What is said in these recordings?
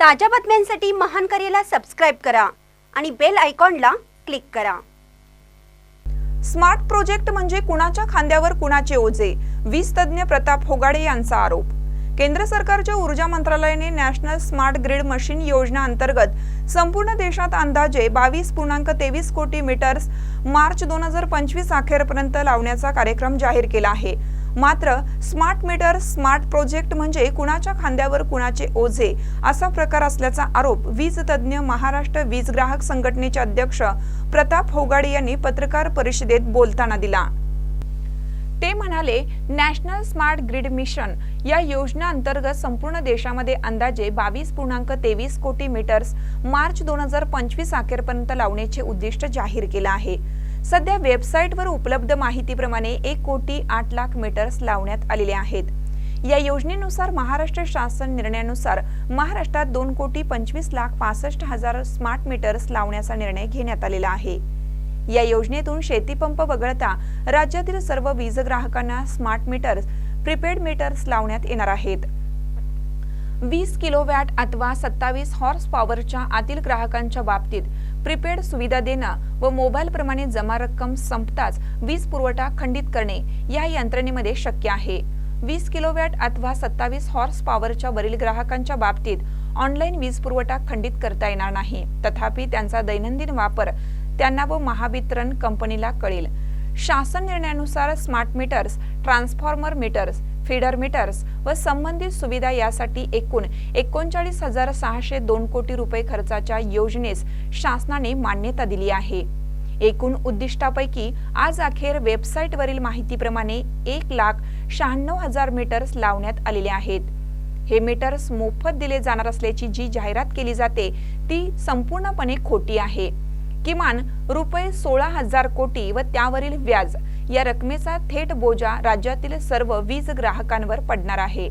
ताज्या बातम्यांसाठी महान करेला सबस्क्राईब करा आणि बेल आयकॉनला क्लिक करा. स्मार्ट प्रोजेक्ट म्हणजे कुणाच्या खांद्यावर कुणाचे ओझे? वीज तज्ज्ञ प्रताप होगाडे यांचा आरोप. केंद्र सरकारच्या ऊर्जा मंत्रालयाने नॅशनल स्मार्ट ग्रिड मशीन योजना अंतर्गत संपूर्ण देशात अंदाजे बावीस पूर्णांक तेवीस कोटी मीटर्स मार्च दोन हजार पंचवीस अखेरपर्यंत लावण्याचा कार्यक्रम जाहीर केला आहे. मात्र स्मार्ट मीटर स्मार्ट प्रोजेक्ट म्हणजे कुणाच्या खांद्यावर कुणाचे ओझे असा प्रकार असल्याचा आरोप वीज तज्ज्ञ महाराष्ट्र वीज ग्राहक संघटनेचे अध्यक्ष प्रताप होगाडे यांनी पत्रकार परिषदेत बोलताना दिला. ते म्हणाले नॅशनल स्मार्ट ग्रीड मिशन या योजना अंतर्गत संपूर्ण देशामध्ये अंदाजे बावीस पूर्णांक तेवीस कोटी मीटर्स मार्च दोन हजार पंचवीस अखेरपर्यंत लावण्याचे उद्दिष्ट जाहीर केलं आहे. सध्या वेबसाईटवर उपलब्ध माहितीप्रमाणे एक कोटी आठ लाख मीटर्स लावण्यात आलेले आहेत. या योजनेनुसार महाराष्ट्र शासन निर्णयानुसार महाराष्ट्रात दोन कोटी पंचवीस लाख पासष्ट हजार स्मार्ट मीटर्स लावण्याचा निर्णय घेण्यात आलेला आहे. या योजनेतून शेतीपंप वगळता राज्यातील सर्व वीज ग्राहकांना स्मार्ट मीटर्स प्रीपेड मीटर्स लावण्यात येणार आहेत. वीस किलोवॅट अथवा सत्तावीस हॉर्स पॉवरच्या आतील ग्राहकांच्या बाबतीत प्रीपेड सुविधा देणं व मोबाईल प्रमाणे जमा रक्कम संपताच वीज पुरवठा खंडित करणे या यंत्रणेमध्ये शक्य आहे. वीस किलोवॅट अथवा सत्तावीस हॉर्स पॉवरच्या वरील ग्राहकांच्या बाबतीत ऑनलाईन वीज पुरवठा खंडित करता येणार नाही. तथापि त्यांचा दैनंदिन वापर त्यांना व महावितरण कंपनीला कळेल. शासन निर्णयानुसार smart meters transformer meters feeder meters व संबंधित सुविधा यासाठी एकूण एकोणचाळीस हजार सहाशे दोन कोटी रुपये खर्चाच्या योजनेस शासनाने मान्यता दिली आहे. एकूण उद्दिष्टापैकी आज अखेर वेबसाईटवरील माहितीप्रमाणे एक लाख शहाण्णव हजार मीटर्स लावण्यात आलेले आहेत. हे मीटर्स मोफत दिले जाणार असल्याची जी जाहिरात केली जाते ती संपूर्णपणे खोटी आहे. किमान रुपये सोळा हजार कोटी व त्यावरील व्याज या रकमेचा थेट बोजा राज्यातील सर्व वीज ग्राहकांवर पडणार आहे.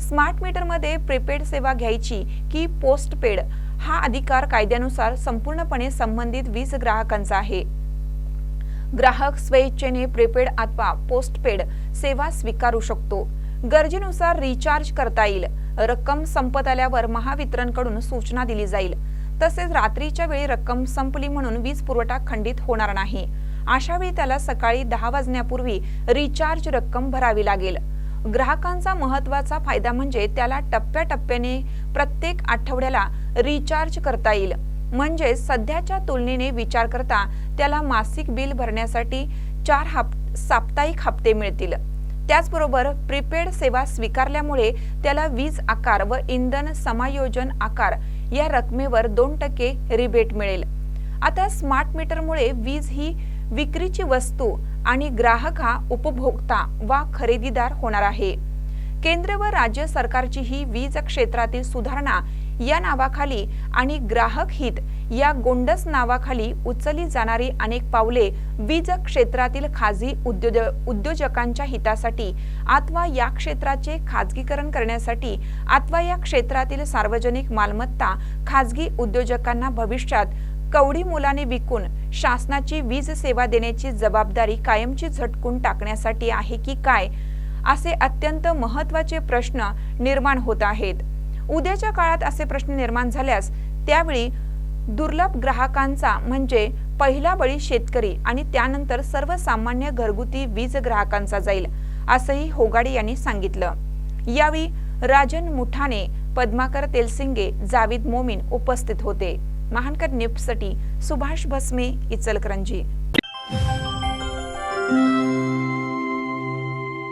स्मार्ट मीटरमध्ये प्रीपेड सेवा घ्यायची की पोस्टपेड हा अधिकार कायद्यानुसार संपूर्णपणे संबंधित वीज ग्राहकांचा आहे. ग्राहक स्वेच्छेने प्रीपेड अथवा पोस्टपेड सेवा स्वीकारू शकतो. गरजेनुसार रिचार्ज करता येईल. रक्कम संपत आल्यावर महावितरणकडून सूचना दिली जाईल. तसेच रात्रीच्या वेळी रक्कम संपली म्हणून वीज पुरवठा खंडित होणार नाही. अशा वेळी त्याला सकाळी दहा वाजण्यापूर्वी रिचार्ज रक्कम भरावी लागेल. ग्राहकांचा महत्त्वाचा फायदा म्हणजे त्याला टप्प्याटप्प्याने प्रत्येक आठवड्याला रिचार्ज करता येईल. म्हणजे सध्याच्या तुलनेने विचार करता त्याला मासिक बिल भरण्यासाठी चार हप साप्ताहिक हप्ते मिळतील. त्याचबरोबर प्रीपेड सेवा स्वीकारल्यामुळे त्याला वीज आकार व इंधन समायोजन आकार या रकमेवर दोन टक्के रिबेट मिळेल. आता स्मार्ट मीटरमुळे वीज ही विक्रीची वस्तू आणि ग्राहक हा उपभोक्ता वा खरेदीदार होणार आहे. केंद्र व राज्य सरकारची ही वीज क्षेत्रातील सुधारणा या नावाखाली आणि ग्राहक हित या गोंडस नावाखाली उचलली जाणारी अनेक पावले वीज क्षेत्रातील खाजगी उद्योग उद्योजकांच्या हितासाठी अथवा या क्षेत्राचे खाजगीकरण करण्यासाठी अथवा या क्षेत्रातील सार्वजनिक मालमत्ता खाजगी उद्योजकांना भविष्यात कवडी मुलाने विकून शासनाची वीज सेवा देण्याची जबाबदारी कायमची झटकून टाकण्यासाठी आहे की काय असे अत्यंत महत्त्वाचे प्रश्न निर्माण होत आहेत. उद्याच्या काळात असे प्रश्न निर्माण झाल्यास त्यावेळी दुर्लभ ग्राहकांचा म्हणजे पहिला बळी शेतकरी आणि त्यानंतर सर्वसामान्य घरगुती वीज ग्राहकांचा जाईल असंही होगाडे यांनी सांगितलं. यावेळी राजन मुठाने पद्माकर तेलसिंगे जावीद मोमीन उपस्थित होते. महानकर न्यूजसाठी सुभाष भस्मे इचलकरंजी.